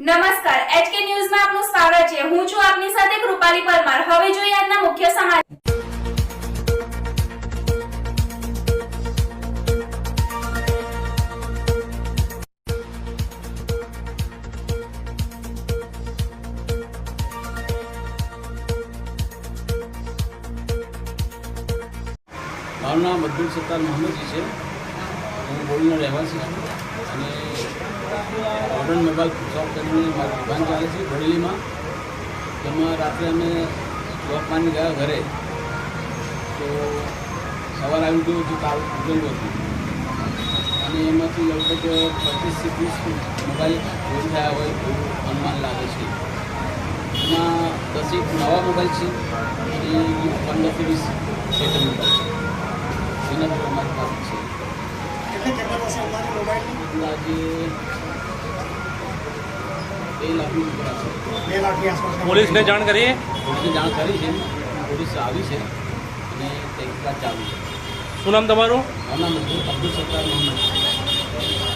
નમસ્કાર, એચકે ન્યૂઝમાં આપનું સ્વાગત છે. હું છું આપની સાથે કૃપાલી પરમાર. હવે જોઈએ આજના મુખ્ય સમાચાર. મારું નામ અબ્દુલ સત્તાર મોહમ્મદજી છે. હું બોલીનો રહેવાસી છું. અને મોડર્ન મોબાઈલ શોપ કરીને મારી દુકાન ચાલે છે. બોડેલીમાં તેમાં રાત્રે અમે શોપમાંની ગયા ઘરે તો સવાર આવી ગયું હતું તારું તૂટેલું હતું. અને એમાંથી લગભગ પચીસથી ત્રીસ મોબાઈલ ચોરી થયા હોય એવું અનુમાન લાગે છે. એમાં દસેક નવા મોબાઈલ છે અને પંદરથી વીસ સેકન્ડ મોબાઈલ છે. એના પર અમારી પાસે છે. કેટલી બે લાખની આસપાસ પોલીસને જાણ કરીએ પોલીસને જાણ કરી છે. પોલીસ આવી છે અને તહેકીકાત ચાલુ છે. શું નામ તમારું? મારું નામ અબ્દુલ સત્તાર મોહમ્મદ.